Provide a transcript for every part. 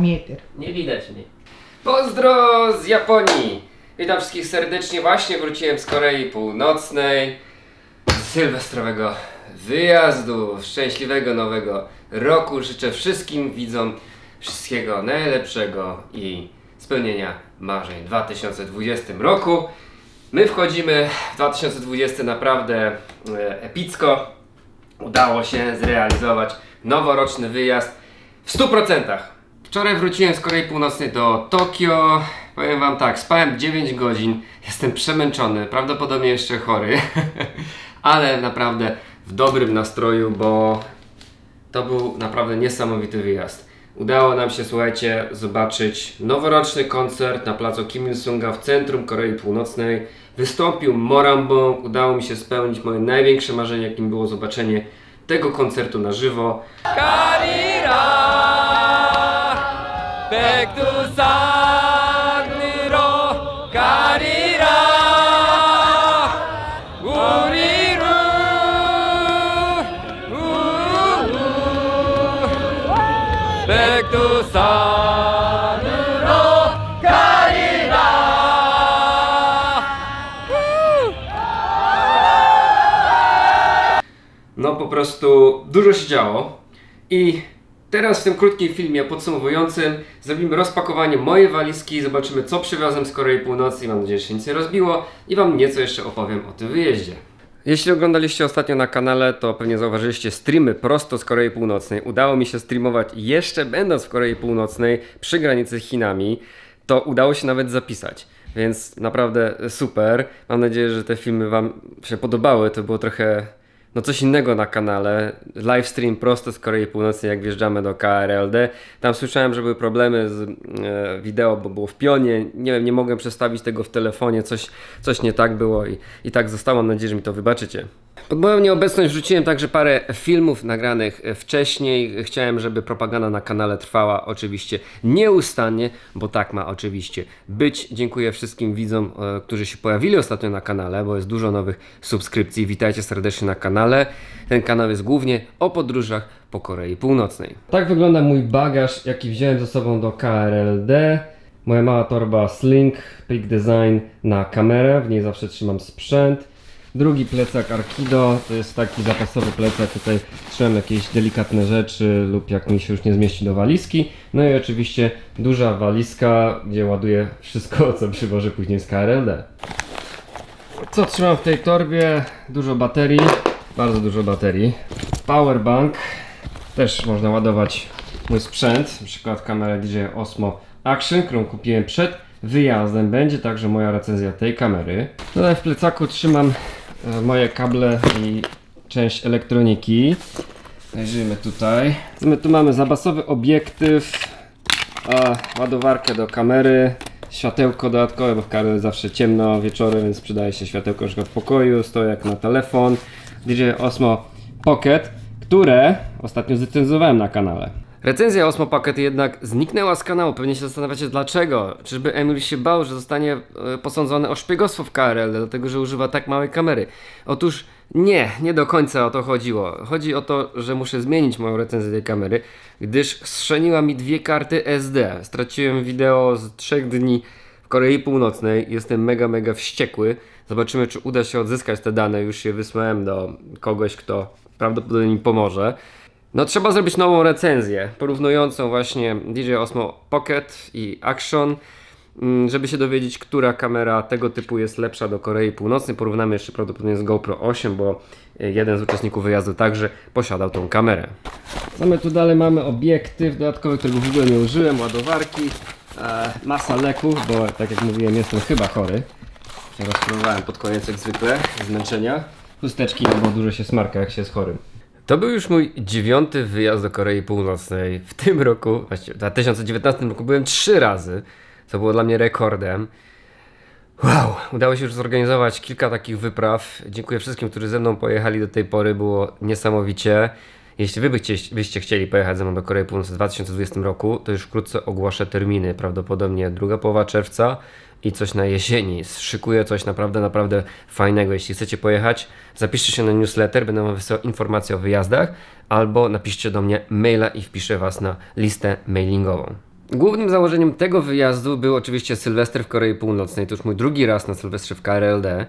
Metr. Nie widać mnie. Pozdro z Japonii! Witam wszystkich serdecznie. Właśnie wróciłem z Korei Północnej. Z sylwestrowego wyjazdu. Szczęśliwego nowego roku. Życzę wszystkim widzom wszystkiego najlepszego i spełnienia marzeń w 2020 roku. My wchodzimy w 2020 naprawdę e, epicko. Udało się zrealizować noworoczny wyjazd w 100%. Wczoraj wróciłem z Korei Północnej do Tokio. Powiem Wam tak, spałem 9 godzin, jestem przemęczony, prawdopodobnie jeszcze chory, ale naprawdę w dobrym nastroju, bo to był naprawdę niesamowity wyjazd. Udało nam się, słuchajcie, zobaczyć noworoczny koncert na placu Kim Il-sunga w centrum Korei Północnej. Wystąpił Morambong. Udało mi się spełnić moje największe marzenie, jakim było zobaczenie tego koncertu na żywo. 백두산으로 가리라 우리를 백두산으로 가리라 No po prostu dużo się działo i teraz w tym krótkim filmie podsumowującym zrobimy rozpakowanie mojej walizki, zobaczymy co przywiozłem z Korei Północnej, mam nadzieję, że się nic nie rozbiło i Wam nieco jeszcze opowiem o tym wyjeździe. Jeśli oglądaliście ostatnio na kanale, to pewnie zauważyliście streamy prosto z Korei Północnej. Udało mi się streamować jeszcze będąc w Korei Północnej przy granicy z Chinami. To udało się nawet zapisać. Więc naprawdę super. Mam nadzieję, że te filmy Wam się podobały. To było trochę no coś innego na kanale. Livestream prosto z Korei Północnej, jak wjeżdżamy do KRLD. Tam słyszałem, że były problemy z e, wideo, bo było w pionie. Nie wiem, nie mogłem przestawić tego w telefonie. Coś, coś nie tak było i, i tak zostało. Mam nadzieję, że mi to wybaczycie. Pod moją nieobecność wrzuciłem także parę filmów nagranych wcześniej. Chciałem, żeby propaganda na kanale trwała oczywiście nieustannie, bo tak ma oczywiście być. Dziękuję wszystkim widzom, e, którzy się pojawili ostatnio na kanale, bo jest dużo nowych subskrypcji. Witajcie serdecznie na kanale. Ten kanał jest głównie o podróżach po Korei Północnej. Tak wygląda mój bagaż, jaki wziąłem ze sobą do KRLD. Moja mała torba Sling Peak Design na kamerę, w niej zawsze trzymam sprzęt. Drugi plecak Arkido, to jest taki zapasowy plecak, tutaj trzymam jakieś delikatne rzeczy lub jak mi się już nie zmieści do walizki. No i oczywiście duża walizka, gdzie ładuję wszystko, co przywożę później z KRLD. Co trzymam w tej torbie? Dużo baterii, bardzo dużo baterii. Powerbank, też można ładować mój sprzęt, na przykład kamerę DJI Osmo Action, którą kupiłem przed wyjazdem. Będzie także moja recenzja tej kamery. Tutaj w plecaku trzymam moje kable i część elektroniki. Zajrzyjmy tutaj. My tu mamy zapasowy obiektyw, ładowarkę do kamery, światełko dodatkowe, bo w kamerze zawsze ciemno wieczorem, więc przydaje się światełko na w pokoju, stojak na telefon. DJI Osmo Pocket, które ostatnio zrecenzowałem na kanale. Recenzja Osmo Pocket jednak zniknęła z kanału. Pewnie się zastanawiacie dlaczego. Czyżby Emil się bał, że zostanie e, posądzony o szpiegostwo w KRL, dlatego że używa tak małej kamery. Otóż nie, nie do końca o to chodziło. Chodzi o to, że muszę zmienić moją recenzję tej kamery, gdyż strzeniła mi dwie karty SD. Straciłem wideo z trzech dni w Korei Północnej. Jestem mega, mega wściekły. Zobaczymy, czy uda się odzyskać te dane. Już je wysłałem do kogoś, kto prawdopodobnie mi pomoże. No trzeba zrobić nową recenzję, porównującą właśnie DJI Osmo Pocket i Action, mm, żeby się dowiedzieć, która kamera tego typu jest lepsza do Korei Północnej. Porównamy jeszcze prawdopodobnie z GoPro 8, bo e, jeden z uczestników wyjazdu także posiadał tą kamerę. Co my tu dalej mamy? Obiektyw dodatkowy, którego w ogóle nie użyłem, ładowarki, e, masa leków, bo tak jak mówiłem jestem chyba chory. Się rozpływałem pod koniec jak zwykle, zmęczenia. Chusteczki, no bo dużo się smarka jak się jest chorym. To był już mój dziewiąty wyjazd do Korei Północnej. W tym roku, właściwie w 2019 roku byłem trzy razy, co było dla mnie rekordem. Wow, udało się już zorganizować kilka takich wypraw. Dziękuję wszystkim, którzy ze mną pojechali do tej pory, było niesamowicie. Jeśli wy byście, chcieli pojechać ze mną do Korei Północnej w 2020 roku, to już wkrótce ogłoszę terminy. Prawdopodobnie druga połowa czerwca i coś na jesieni. Szykuję coś naprawdę, naprawdę fajnego. Jeśli chcecie pojechać, zapiszcie się na newsletter, będę wam wysyłał informacje o wyjazdach, albo napiszcie do mnie maila i wpiszę was na listę mailingową. Głównym założeniem tego wyjazdu był oczywiście Sylwester w Korei Północnej. To już mój drugi raz na Sylwestrze w KRLD,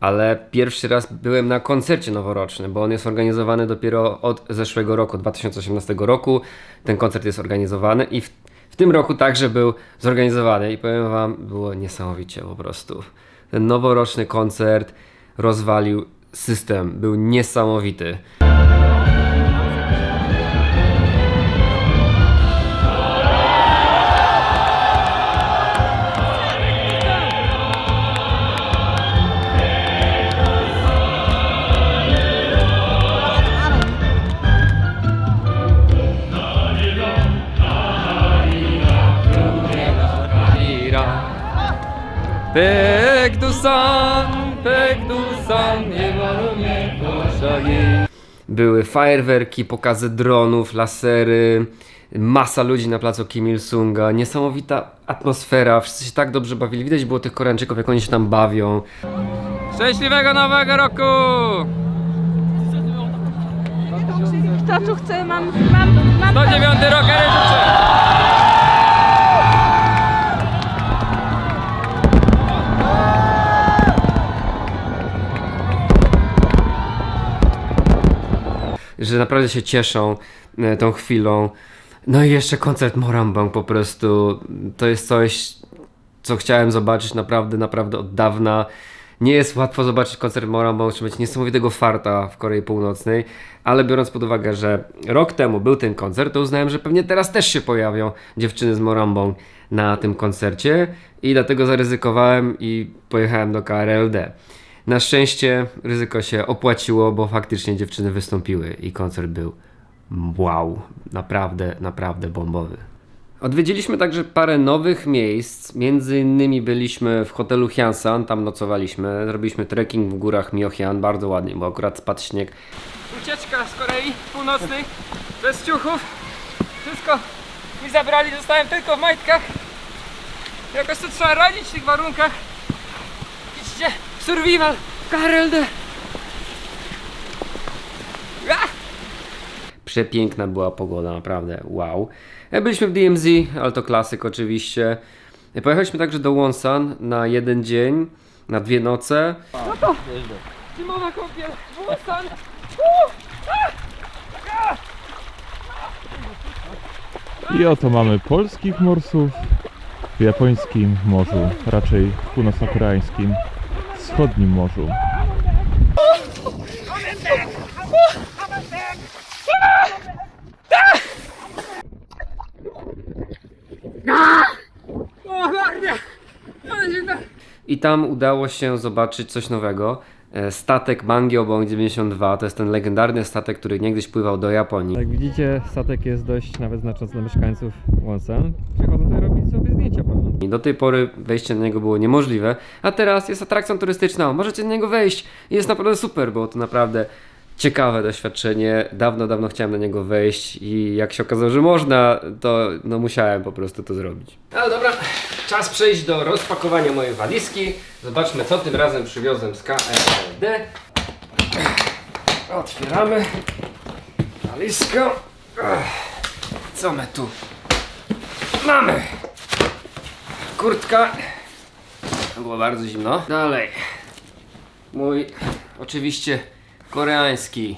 ale pierwszy raz byłem na koncercie noworocznym, bo on jest organizowany dopiero od zeszłego roku, 2018 roku. Ten koncert jest organizowany i w, w tym roku także był zorganizowany i powiem wam, było niesamowicie po prostu. Ten noworoczny koncert rozwalił system, był niesamowity. Pekdusan, Pekdusan, nie wolno Były fajerwerki, pokazy dronów, lasery, masa ludzi na placu Kim Il-sunga, niesamowita atmosfera, wszyscy się tak dobrze bawili. Widać było tych Koreańczyków, jak oni się tam bawią. Szczęśliwego Nowego Roku! Kto tu chce? Mam, mam, mam. 109 rok, życzę! Że naprawdę się cieszą e, tą chwilą. No i jeszcze koncert Morambang po prostu. To jest coś, co chciałem zobaczyć naprawdę, naprawdę od dawna. Nie jest łatwo zobaczyć koncert Morambong, trzeba mieć niesamowitego farta w Korei Północnej, ale biorąc pod uwagę, że rok temu był ten koncert, to uznałem, że pewnie teraz też się pojawią dziewczyny z Morambong na tym koncercie i dlatego zaryzykowałem i pojechałem do KRLD. Na szczęście ryzyko się opłaciło, bo faktycznie dziewczyny wystąpiły i koncert był wow, naprawdę, naprawdę bombowy. Odwiedziliśmy także parę nowych miejsc. Między innymi byliśmy w hotelu Hyansan, tam nocowaliśmy. Zrobiliśmy trekking w górach Myohyang, bardzo ładnie, bo akurat spadł śnieg. Ucieczka z Korei Północnej, bez ciuchów. Wszystko mi zabrali, zostałem tylko w majtkach. Jakoś to trzeba radzić w tych warunkach. Widzicie, survival. Ah! Przepiękna była pogoda, naprawdę, wow. Byliśmy w DMZ, ale to klasyk oczywiście. Pojechaliśmy także do Wonsan na jeden dzień, na dwie noce. No to zimowa kąpiel, Wonsan! I oto mamy polskich morsów w japońskim morzu, raczej północno-koreańskim wschodnim morzu. I tam udało się zobaczyć coś nowego. E, Statek Mangyobong 92 to jest ten legendarny statek, który niegdyś pływał do Japonii. Jak widzicie, statek jest dość nawet znaczący dla mieszkańców Wonsan. Przychodzą tutaj robić sobie zdjęcia pamiątne. I do tej pory wejście na niego było niemożliwe, a teraz jest atrakcją turystyczną. Możecie na niego wejść i jest naprawdę super, bo to naprawdę ciekawe doświadczenie. Dawno, dawno chciałem na niego wejść i jak się okazało, że można, to no musiałem po prostu to zrobić. Ale dobra, czas przejść do rozpakowania mojej walizki. Zobaczmy, co tym razem przywiozłem z KRLD. Otwieramy walizkę. Co my tu mamy? Kurtka. Było bardzo zimno. Dalej. Mój oczywiście koreański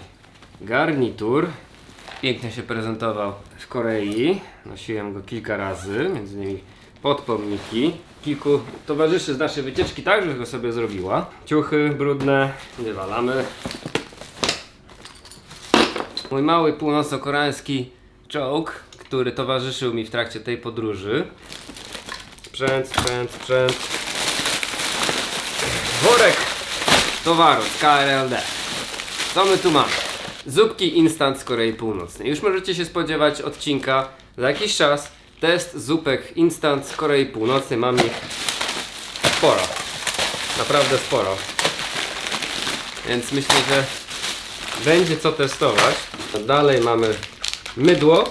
garnitur. Pięknie się prezentował w Korei. Nosiłem go kilka razy, między innymi pod pomniki. Kilku towarzyszy z naszej wycieczki także go sobie zrobiła. Ciuchy brudne, nie walamy. Mój mały północno-koreański czołg, który towarzyszył mi w trakcie tej podróży. Sprzęt, sprzęt, sprzęt. Worek towaru z KRLD. Co my tu mamy? Zupki instant z Korei Północnej. Już możecie się spodziewać odcinka za jakiś czas. Test zupek instant z Korei Północnej. Mam ich sporo. Naprawdę sporo. Więc myślę, że będzie co testować. Dalej mamy mydło.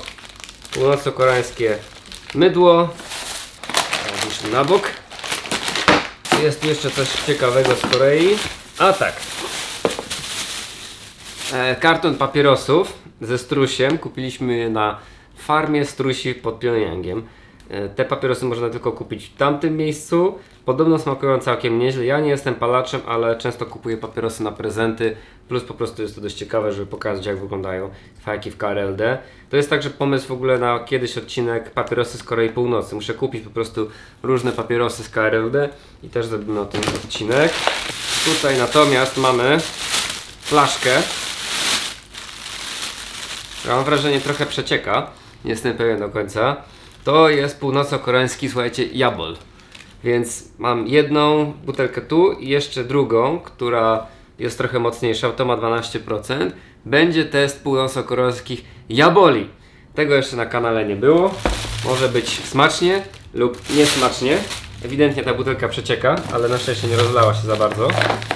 Północno-koreańskie mydło. Na bok. jest jeszcze coś ciekawego z Korei. A tak. E, karton papierosów ze strusiem. Kupiliśmy na farmie strusi pod Pjongjangiem. E, te papierosy można tylko kupić w tamtym miejscu. Podobno smakują całkiem nieźle. Ja nie jestem palaczem, ale często kupuję papierosy na prezenty. Plus po prostu jest to dość ciekawe, żeby pokazać jak wyglądają fajki w KRLD. To jest także pomysł w ogóle na kiedyś odcinek papierosy z Korei Północy. Muszę kupić po prostu różne papierosy z KRLD i też zrobimy o tym odcinek. Tutaj natomiast mamy flaszkę. Ja mam wrażenie trochę przecieka. Nie jestem pewien do końca. To jest północno-koreański, słuchajcie, jabol. Więc mam jedną butelkę tu i jeszcze drugą, która jest trochę mocniejsza, to ma 12%. Będzie test północno-koreańskich jaboli. Tego jeszcze na kanale nie było. Może być smacznie lub niesmacznie. Ewidentnie ta butelka przecieka, ale na szczęście nie rozlała się za bardzo.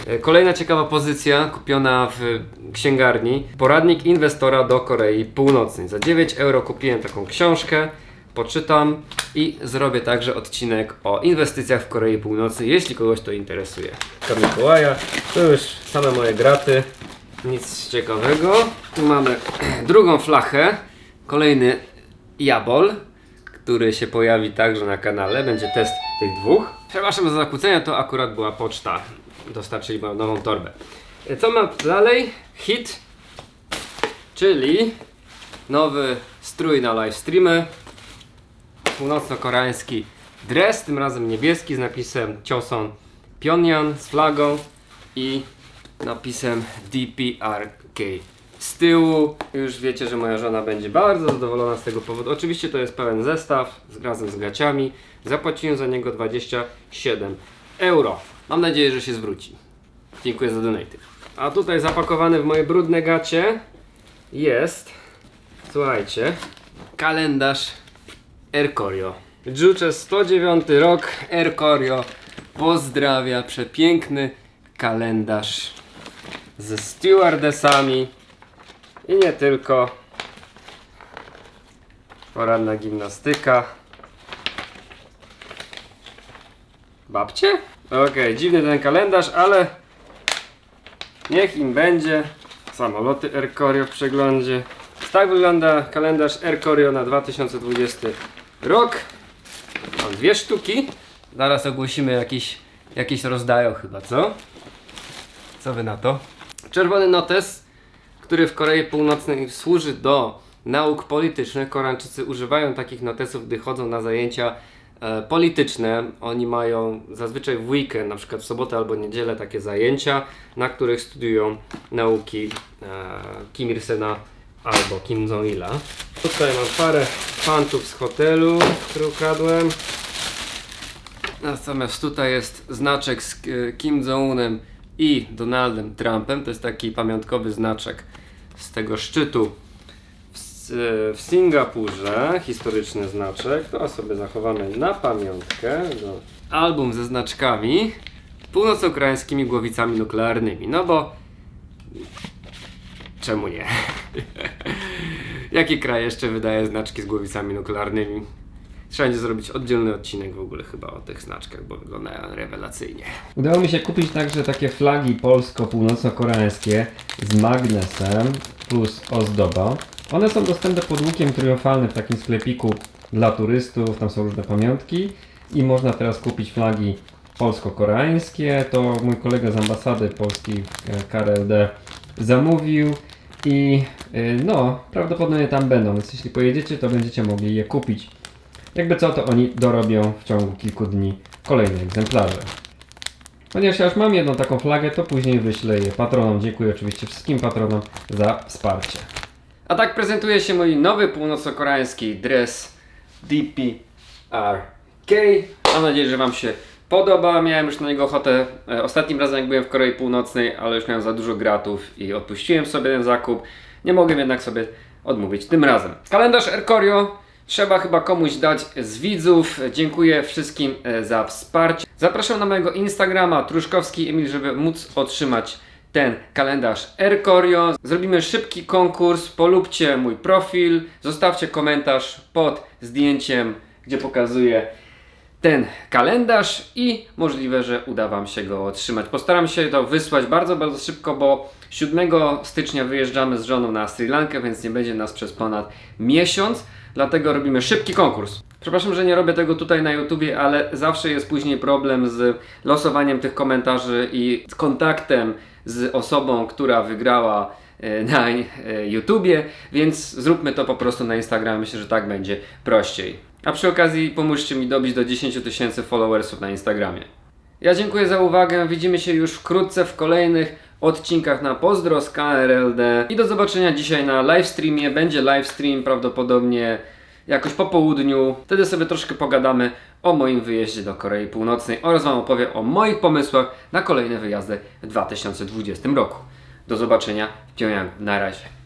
E, Kolejna ciekawa pozycja kupiona w księgarni. Poradnik inwestora do Korei Północnej. Za 9 euro kupiłem taką książkę, poczytam i zrobię także odcinek o inwestycjach w Korei Północnej, jeśli kogoś to interesuje. Tam Mikołaja, to już same moje graty, nic ciekawego. Tu mamy drugą flachę, kolejny jabol, który się pojawi także na kanale. Będzie test tych dwóch. Przepraszam za zakłócenia, to akurat była poczta. Dostarczyli moją nową torbę. Co mam dalej? Hit, czyli nowy strój na live streamy. Północno-koreański dres, tym razem niebieski z napisem Choson Pyongyang z flagą i napisem DPRK. Z tyłu już wiecie, że moja żona będzie bardzo zadowolona z tego powodu. Oczywiście to jest pełen zestaw z, razem z gaciami. Zapłaciłem za niego 27 euro. Mam nadzieję, że się zwróci. Dziękuję za donaty. A tutaj zapakowany w moje brudne gacie jest, słuchajcie, kalendarz Erkorio. Juche 109 rok Erkorio pozdrawia przepiękny kalendarz ze stewardessami i nie tylko. Poranna gimnastyka. Babcie? Okej, dziwny ten kalendarz, ale niech im będzie. Samoloty Erkorio w przeglądzie. Tak wygląda kalendarz Erkorio na 2020 rok. Mam dwie sztuki. Zaraz ogłosimy jakiś, jakieś rozdają chyba, co? Co wy na to? Czerwony notes, który w Korei Północnej służy do nauk politycznych. Koreańczycy używają takich notesów, gdy chodzą na zajęcia e, polityczne. Oni mają zazwyczaj w weekend, na przykład w sobotę albo niedzielę, takie zajęcia, na których studiują nauki e, Kim Il-sena albo Kim Jong-ila. Tutaj mam parę fantów z hotelu, które ukradłem. Natomiast tutaj jest znaczek z e, Kim Jong-unem i Donaldem Trumpem. To jest taki pamiątkowy znaczek z tego szczytu w, S- w Singapurze. Historyczny znaczek. To sobie zachowamy na pamiątkę. No. Album ze znaczkami północno-koreańskimi głowicami nuklearnymi. No bo czemu nie? Jaki kraj jeszcze wydaje znaczki z głowicami nuklearnymi? Trzeba będzie zrobić oddzielny odcinek w ogóle chyba o tych znaczkach, bo wyglądają rewelacyjnie. Udało mi się kupić także takie flagi polsko-północno-koreańskie z magnesem plus ozdoba. One są dostępne pod łukiem triumfalnym w takim sklepiku dla turystów, tam są różne pamiątki i można teraz kupić flagi polsko-koreańskie. To mój kolega z ambasady polskiej e, KRLD zamówił i y, no, prawdopodobnie tam będą, więc jeśli pojedziecie, to będziecie mogli je kupić. Jakby co, to oni dorobią w ciągu kilku dni kolejne egzemplarze. Ponieważ ja już mam jedną taką flagę, to później wyślę je patronom. Dziękuję oczywiście wszystkim patronom za wsparcie. A tak prezentuje się mój nowy północno-koreański dres DPRK. Mam nadzieję, że Wam się podoba. Miałem już na niego ochotę e, ostatnim razem, jak byłem w Korei Północnej, ale już miałem za dużo gratów i odpuściłem sobie ten zakup. Nie mogłem jednak sobie odmówić tym razem. Kalendarz Erkorio trzeba chyba komuś dać z widzów. Dziękuję wszystkim e, za wsparcie. Zapraszam na mojego Instagrama Truszkowski Emil, żeby móc otrzymać ten kalendarz Erkorio. Zrobimy szybki konkurs. Polubcie mój profil, zostawcie komentarz pod zdjęciem, gdzie pokazuję ten kalendarz i możliwe, że uda Wam się go otrzymać. Postaram się to wysłać bardzo, bardzo szybko, bo 7 stycznia wyjeżdżamy z żoną na Sri Lankę, więc nie będzie nas przez ponad miesiąc, dlatego robimy szybki konkurs. Przepraszam, że nie robię tego tutaj na YouTubie, ale zawsze jest później problem z losowaniem tych komentarzy i z kontaktem z osobą, która wygrała e, na e, YouTubie, więc zróbmy to po prostu na Instagramie. Myślę, że tak będzie prościej. A przy okazji pomóżcie mi dobić do 10 tysięcy followersów na Instagramie. Ja dziękuję za uwagę. Widzimy się już wkrótce w kolejnych odcinkach na Pozdro z KRLD. I do zobaczenia dzisiaj na livestreamie. Będzie livestream prawdopodobnie jakoś po południu. Wtedy sobie troszkę pogadamy o moim wyjeździe do Korei Północnej oraz Wam opowiem o moich pomysłach na kolejne wyjazdy w 2020 roku. Do zobaczenia w Pjongjangu. Na razie.